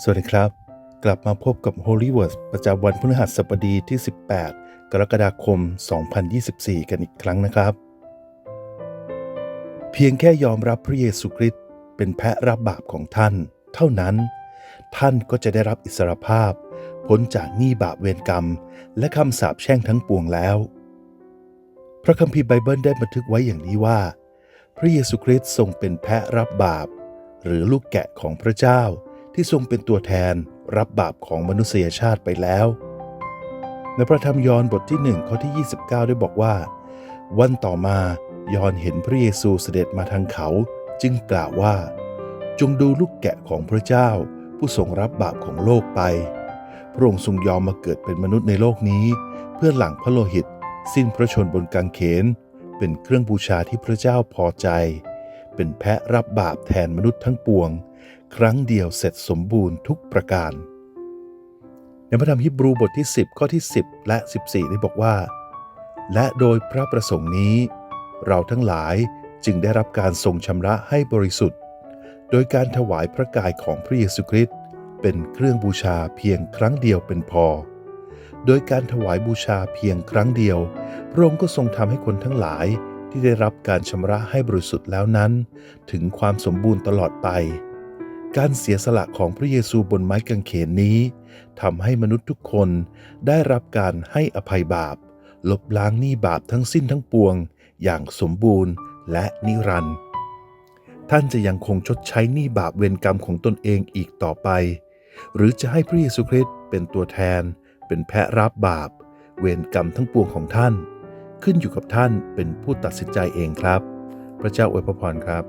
สวัสดีครับ กลับมาพบกับ Holy Word ประจำวันพฤหัสบดีที่ 18 กรกฎาคม 2024 กันอีกครั้งนะครับ เพียงแค่ยอมรับพระเยซูคริสต์เป็นแพะรับบาปของท่าน เท่านั้น ท่านก็จะได้รับอิสรภาพ พ้นจากหนี้บาปเวรกรรม และคำสาปแช่งทั้งปวงแล้ว พระคัมภีร์ไบเบิลได้บันทึกไว้อย่างนี้ว่า พระเยซูคริสต์ทรงเป็นแพะรับบาป หรือลูกแกะของพระเจ้า ที่ทรงเป็นตัวแทนรับบาปของมนุษยชาติไปแล้ว ในพระธรรมยอห์นบทที่หนึ่งข้อที่ 29 ได้บอกว่า วันต่อมายอห์นเห็นพระเยซูเสด็จมาทางเขา จึงกล่าวว่า จงดูลูกแกะของพระเจ้า ผู้ทรงรับบาปของโลกไป พระองค์ทรงยอมมาเกิดเป็นมนุษย์ในโลกนี้ เพื่อหลังพระโลหิต สิ้นพระชนบนกางเขน เป็นเครื่องบูชาที่พระเจ้าพอใจ เป็นแพะรับบาปแทนมนุษย์ทั้งปวง ครั้งเดียวเสร็จสมบูรณ์ทุกประการ ในพระธรรมฮิบรูบทที่ 10 ข้อที่ 10 และ 14 ได้บอกว่า และโดยพระประสงค์นี้ เราทั้งหลายจึงได้รับการทรงชำระให้บริสุทธิ์ โดยการถวายพระกายของพระเยซูคริสต์เป็นเครื่องบูชาเพียงครั้งเดียวเป็นพอ โดยการถวายบูชาเพียงครั้งเดียว พระองค์ก็ทรงทำให้คนทั้งหลาย ที่ได้รับการชำระให้บริสุทธิ์แล้วนั้น ถึงความสมบูรณ์ตลอดไป การเสียสละของพระเยซูบนไม้กางเขนนี้ทำให้มนุษย์ทุกคนได้รับการให้อภัยบาป ลบล้างหนี้บาปทั้งสิ้นทั้งปวง อย่างสมบูรณ์และนิรันดร์ท่านจะยังคงชดใช้หนี้บาปเวรกรรมของตนเองอีกต่อไป หรือจะให้พระเยซูคริสต์เป็นตัวแทน เป็นแพะรับบาป เวรกรรมทั้งปวงของท่าน ขึ้นอยู่กับท่านเป็นผู้ตัดสินใจเองครับ พระเจ้าอวยพรครับ